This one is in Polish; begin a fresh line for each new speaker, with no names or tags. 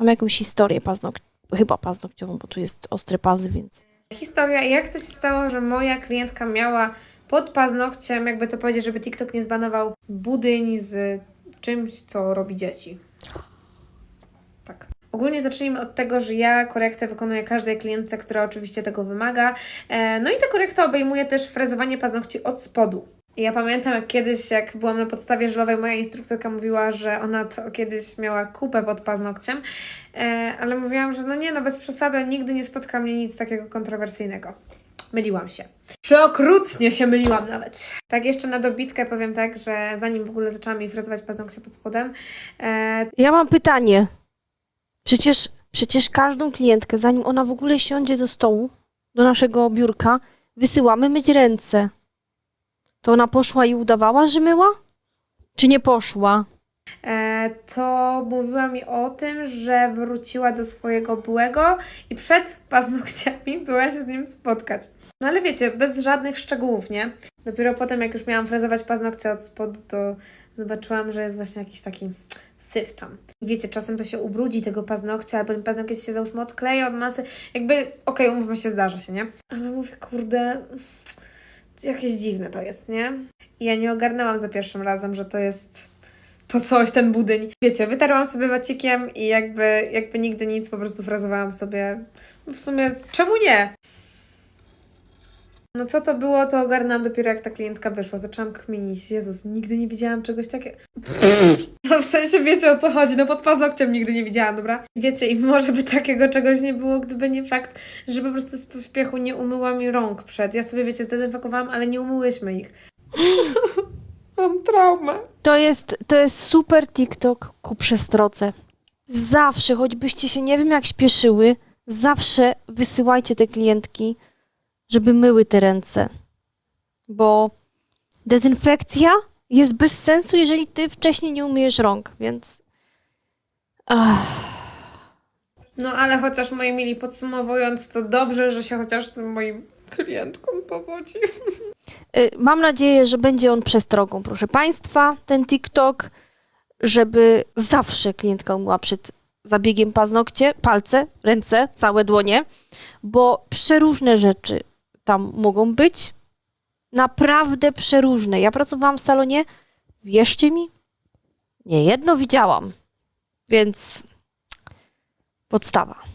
Mam jakąś historię paznok... chyba paznokciową, bo tu jest ostre pazy, więc...
Historia, jak to się stało, że moja klientka miała pod paznokciem, jakby to powiedzieć, żeby TikTok nie zbanował, budyń z czymś, co robi dzieci. Tak. Ogólnie zacznijmy od tego, że ja korektę wykonuję każdej klientce, która oczywiście tego wymaga. E, No i ta korekta obejmuje też frezowanie paznokci od spodu. Ja pamiętam, jak kiedyś, jak byłam na podstawie żelowej, moja instruktorka mówiła, że ona to kiedyś miała kupę pod paznokciem, e, ale mówiłam, że no nie, no bez przesady, nigdy nie spotka mnie nic takiego kontrowersyjnego. Myliłam się. Przeokrutnie się myliłam nawet. Tak jeszcze na dobitkę powiem tak, że zanim w ogóle zaczęłam jej frezować paznokcie pod spodem, e,
Ja mam pytanie. Przecież, przecież każdą klientkę, zanim ona w ogóle siądzie do stołu, do naszego biurka, wysyłamy myć ręce. To ona poszła i udawała, że myła? Czy nie poszła?
e, to mówiła mi o tym, że wróciła do swojego byłego i przed paznokciami była się z nim spotkać. No ale wiecie, bez żadnych szczegółów, nie? Dopiero potem, jak już miałam frezować paznokcie od spodu, to zobaczyłam, że jest właśnie jakiś taki syf tam. Wiecie, czasem to się ubrudzi tego paznokcia, albo ten paznokieć się załóżmy odkleja od masy. Jakby, okej, umówmy się, zdarza się, nie? Ale mówię, kurde, jakieś dziwne to jest, nie? I ja nie ogarnęłam za pierwszym razem, że to jest to coś, ten budyń. Wiecie, wytarłam sobie wacikiem i jakby, jakby nigdy nic, po prostu frazowałam sobie. W sumie, czemu nie? No co to było, to ogarnęłam dopiero jak ta klientka wyszła. Zaczęłam kminić. Jezus, nigdy nie widziałam czegoś takiego. No w sensie wiecie o co chodzi, no pod paznokciem nigdy nie widziałam, dobra? Wiecie, i może by takiego czegoś nie było, gdyby nie fakt, że po prostu z pośpiechu nie umyła mi rąk przed. Ja sobie, wiecie, zdezynfekowałam, ale nie umyłyśmy ich. Mam traumę.
To jest, to jest super TikTok ku przestrodze. Zawsze, choćbyście się nie wiem jak śpieszyły, zawsze wysyłajcie te klientki, żeby myły te ręce. Bo dezynfekcja jest bez sensu, jeżeli ty wcześniej nie umyjesz rąk, więc... Ach.
No ale chociaż moi mili, podsumowując, to dobrze, że się chociaż tym moim klientkom powodzi.
Y, Mam nadzieję, że będzie on przestrogą, proszę Państwa, ten TikTok, żeby zawsze klientka umyła przed zabiegiem paznokcie, palce, ręce, całe dłonie, bo przeróżne rzeczy tam mogą być. Naprawdę przeróżne. Ja pracowałam w salonie, wierzcie mi, nie jedno widziałam, więc podstawa.